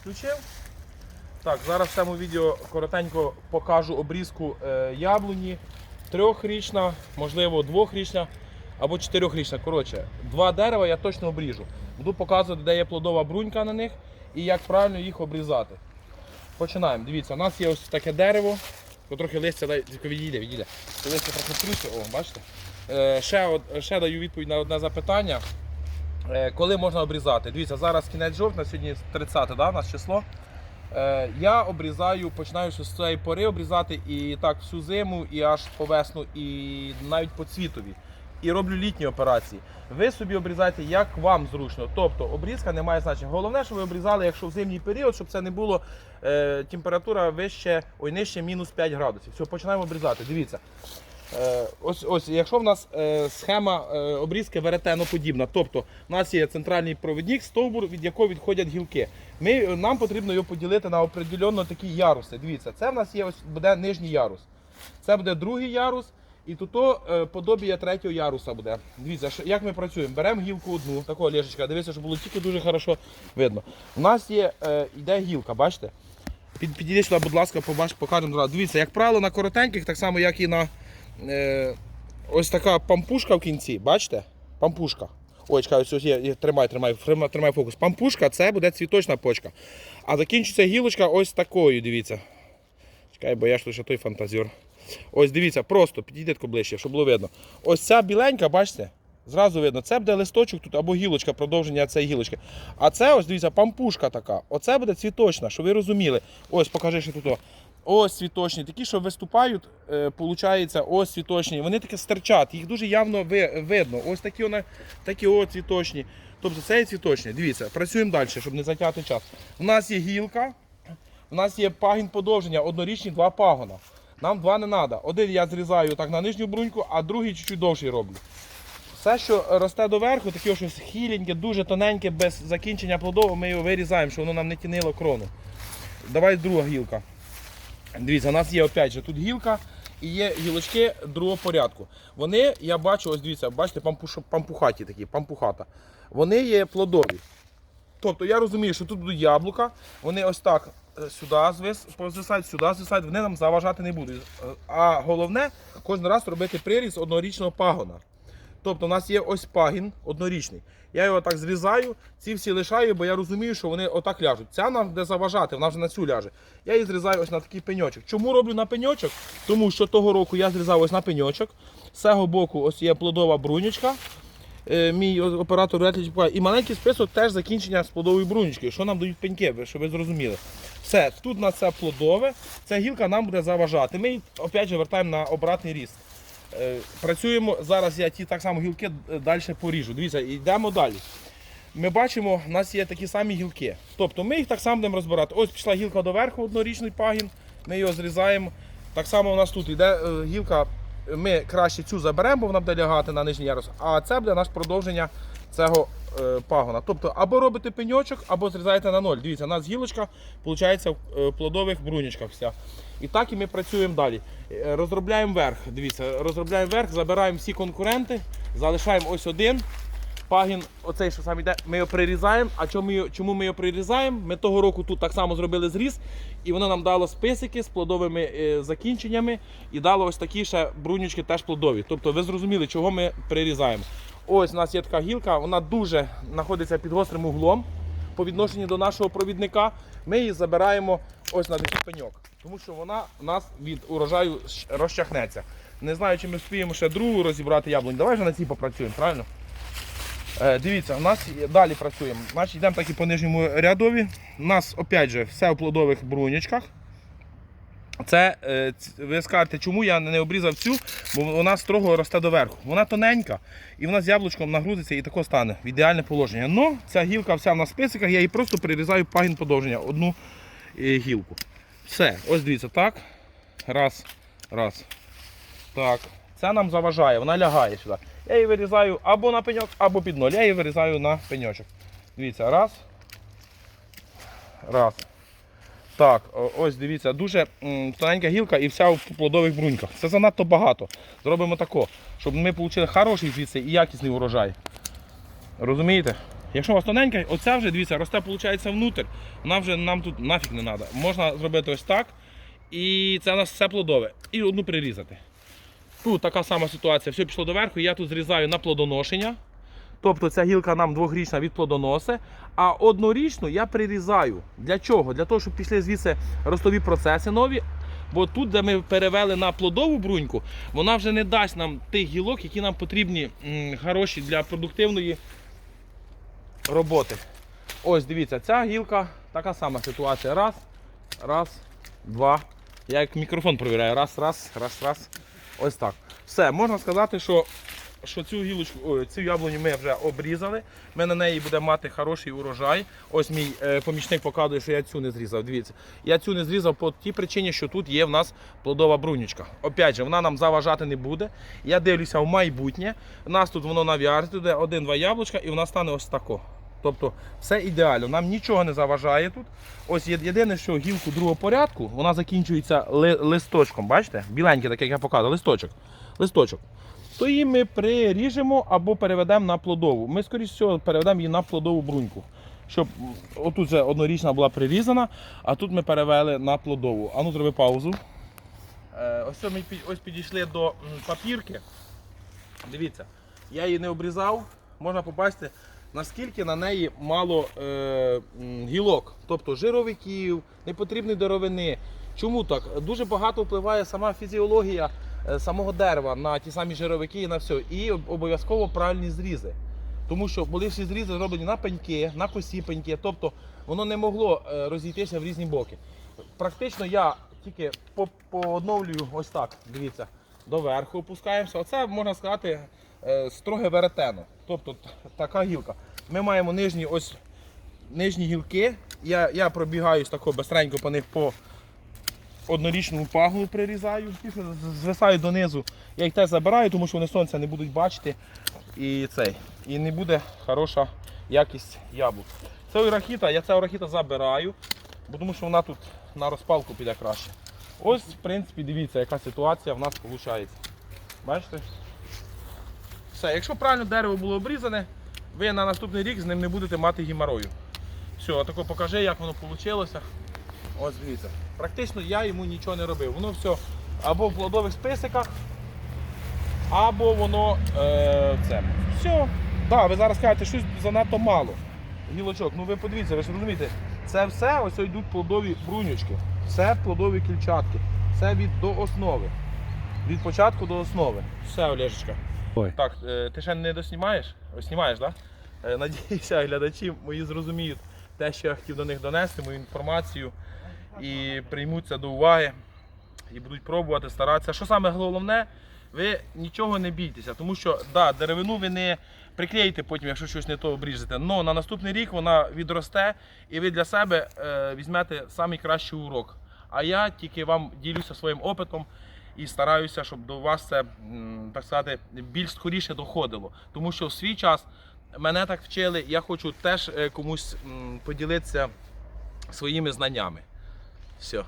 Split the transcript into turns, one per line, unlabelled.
Включив. Так, зараз в цьому відео коротенько покажу обрізку е, яблуні. Трьохрічна, можливо, двохрічна або чотирьохрічна. Коротше, два дерева я точно обріжу. Буду показувати, де є плодова брунька на них і як правильно їх обрізати. Починаємо. Дивіться, у нас є ось таке дерево. Трохи листя відійде, відійде. Листя трохи трюся, о, бачите? Е, ще, ще даю відповідь на одне запитання. Е, коли можна обрізати? Дивіться, зараз кінець жовтня, сьогодні 30 да, нас число. Е, я обрізаю, починаю з цієї пори обрізати і так всю зиму, і аж по весну, і навіть по цвітові. І роблю літні операції. Ви собі обрізайте, як вам зручно. Тобто обрізка не має значення. Головне, щоб ви обрізали, якщо в зимній період, щоб це не було е, температура вище, ой, нижче мінус 5 градусів. Все, починаємо обрізати. Дивіться. Е, ось, ось, якщо в нас е, схема е, обрізки веретено-подібна, тобто у нас є центральний провідник, стовбур, від якого відходять гілки. Ми, нам потрібно його поділити на определенно такі яруси. Дивіться, це в нас є ось буде нижній ярус. Це буде другий ярус, і тут подобія третього яруса буде. Дивіться, як ми працюємо. Беремо гілку одну, такого лежечка, дивіться, щоб було тільки дуже хорошо видно. У нас є, йде гілка, бачите? Під, підійди сюди, будь ласка, побач, покажемо. Дивіться, як правило, на коротеньких, так само, як і на е, ось така пампушка в кінці, бачите? Пампушка. Ой, чекай, ось ось є, тримай, тримай, тримай, фокус. Пампушка це буде цвіточна почка. А закінчиться гілочка ось такою, дивіться. Чекай, бо я ж лише той фантазер. Ось дивіться, просто тако ближче, щоб було видно. Ось ця біленька, бачите? Зразу видно, це буде листочок тут або гілочка, продовження цієї гілочки. А це ось дивіться, пампушка така. Оце буде цвіточна, щоб ви розуміли. Ось покажи ще тут. Ось цвіточні, такі, що виступають, е, получається, ось цвіточні. Вони таке стерчать, їх дуже явно видно. Ось такі вони, такі о цвіточні. Тобто це є цвіточні. Дивіться, працюємо далі, щоб не затягти час. У нас є гілка, у нас є пагін подовження, однорічні два пагона. Нам два не треба. Один я зрізаю так на нижню бруньку, а другий чуть-чуть довший роблю. Все, що росте доверху, таке щось хіленьке, дуже тоненьке, без закінчення плодового, ми його вирізаємо, щоб воно нам не тінило крону. Давай друга гілка. Дивіться, у нас є опять же тут гілка і є гілочки другого порядку. Вони, я бачу, ось дивіться, бачите, пампухаті такі, пампухата. Вони є плодові. Тобто я розумію, що тут будуть яблука, вони ось так е, сюди звис, звисають, сюди звисають, вони нам заважати не будуть. Е, А головне кожен раз робити приріз однорічного пагона. Тобто у нас є ось пагін однорічний. Я його так зрізаю, ці всі лишаю, бо я розумію, що вони отак ляжуть. Ця нам буде заважати, вона вже на цю ляже. Я її зрізаю ось на такий пеньочок. Чому роблю на пеньочок? Тому що того року я зрізав ось на пеньочок. З цього боку ось є плодова брунючка. Е, Мій оператор Ретліч. І маленький список теж закінчення з плодової брунючки. Що нам дають пеньки, щоб ви зрозуміли. Все, тут у нас це плодове, ця гілка нам буде заважати. Ми її опять же вертаємо на обратний ріст. Е, Працюємо, зараз я ті так само гілки далі поріжу. Дивіться, йдемо далі. Ми бачимо, у нас є такі самі гілки. Тобто ми їх так само будемо розбирати. Ось пішла гілка доверху, однорічний пагін, ми його зрізаємо. Так само у нас тут йде е, гілка, ми краще цю заберемо, бо вона буде лягати на нижній ярус, а це буде наше продовження цього е, пагона. Тобто або робите пеньочок, або зрізаєте на ноль. Дивіться, у нас гілочка виходить в е, плодових брунічках вся. І так і ми працюємо далі. Е, Розробляємо верх. Дивіться, розробляємо верх, забираємо всі конкуренти, залишаємо ось один. Пагін, оцей, що сам іде, ми його прирізаємо. А чому чому ми його прирізаємо? Ми того року тут так само зробили зріз, і воно нам дало списики з плодовими е, закінченнями і дало ось такі ще брунючки теж плодові. Тобто ви зрозуміли, чого ми прирізаємо. Ось у нас є така гілка, вона дуже знаходиться під гострим углом по відношенню до нашого провідника. Ми її забираємо ось на такий пеньок, тому що вона у нас від урожаю розчахнеться. Не знаю, чи ми встигнемо ще другу розібрати яблунь. Давай вже на цій попрацюємо, правильно? Е, дивіться, у нас далі працюємо. Значить, йдемо так і по нижньому рядові. У нас, опять же, все в плодових брунячках. Це е, ви скажете, чому я не обрізав цю, бо вона строго росте доверху. Вона тоненька і вона з яблучком нагрузиться і тако стане в ідеальне положення. Но ця гілка вся на списиках, я її просто прирізаю пагін подовження, одну е, гілку. Все, ось дивіться, так. Раз, раз. Так. Це нам заважає, вона лягає сюди. Я її вирізаю або на пеньок, або під ноль. Я її вирізаю на пеньочок. Дивіться, раз. Раз. Так, ось дивіться, дуже тоненька гілка і вся в плодових бруньках. Це занадто багато. Зробимо тако, щоб ми отримали хороший звідси і якісний урожай. Розумієте? Якщо у вас тоненька, оця вже дивіться, росте, виходить, внутрь. Вона вже нам тут нафіг не треба. Можна зробити ось так. І це у нас все плодове. І одну прирізати. Тут така сама ситуація, все пішло доверху, я тут зрізаю на плодоношення. Тобто ця гілка нам двохрічна від плодоноси, а однорічну я прирізаю. Для чого? Для того, щоб пішли звідси ростові процеси нові. Бо тут, де ми перевели на плодову бруньку, вона вже не дасть нам тих гілок, які нам потрібні хороші для продуктивної роботи. Ось дивіться, ця гілка така сама ситуація. Раз, раз, два. Я як мікрофон провіряю. Раз, раз, раз, раз. Ось так. Все, можна сказати, що, що цю гілочку, цю яблуню ми вже обрізали. Ми на неї будемо мати хороший урожай. Ось мій е, помічник показує, що я цю не зрізав. Дивіться, я цю не зрізав по тій причині, що тут є в нас плодова брунючка. Опять же, вона нам заважати не буде. Я дивлюся в майбутнє. У нас тут воно нав'яжеться, туди один-два яблучка, і вона стане ось тако. Тобто все ідеально, нам нічого не заважає тут. Ось єдине, що гілку другого порядку, вона закінчується ли- листочком, бачите? Біленький, так як я показував, листочок. листочок. То її ми приріжемо або переведемо на плодову. Ми, скоріш всього, переведемо її на плодову бруньку. Щоб отут вже однорічна була прирізана, а тут ми перевели на плодову. Ану, зроби паузу. Е, ось ми ось підійшли до папірки. Дивіться, я її не обрізав, можна побачити, наскільки на неї мало е, гілок, тобто жировиків, непотрібної деревини. Чому так? Дуже багато впливає сама фізіологія самого дерева на ті самі жировики і на все. І обов'язково правильні зрізи. Тому що були всі зрізи зроблені на пеньки, на косі пеньки, тобто воно не могло е, розійтися в різні боки. Практично я тільки по- ось так, дивіться, доверху опускаємося. Оце можна сказати е, строге веретено. Тобто така гілка. Ми маємо нижні ось нижні гілки. Я, я пробігаюсь тако бистренько по них по однорічному пагону прирізаю, звисаю донизу. Я їх теж забираю, тому що вони сонця не будуть бачити. І цей. І не буде хороша якість яблук. Це орахіта, я це орахіта забираю, бо тому що вона тут на розпалку піде краще. Ось, в принципі, дивіться, яка ситуація в нас виходить. Бачите? Все, якщо правильно дерево було обрізане, ви на наступний рік з ним не будете мати гімарою. Все, отако покажи, як воно вийшло. Ось дивіться. Практично я йому нічого не робив. Воно все або в плодових списиках, або воно е, це. Все. Да, ви зараз кажете, щось занадто мало. Гілочок, ну ви подивіться, ви ж розумієте, це все ось йдуть плодові брунючки. Все плодові кільчатки. Все від до основи. Від початку до основи. Все, Олежечка.
Ой.
Так, е, ти ще не доснімаєш? Ось знімаєш, так? Да? Е, Надіюся, глядачі мої зрозуміють те, що я хотів до них донести, мою інформацію і приймуться до уваги і будуть пробувати, старатися. Що саме головне, ви нічого не бійтеся, тому що да, деревину ви не приклеїте потім, якщо щось не то обріжете. Но на наступний рік вона відросте і ви для себе е, візьмете найкращий урок. А я тільки вам ділюся своїм опитом і стараюся, щоб до вас це так сказати більш скоріше доходило. Тому що в свій час мене так вчили, я хочу теж е, комусь поділитися своїми знаннями. Все.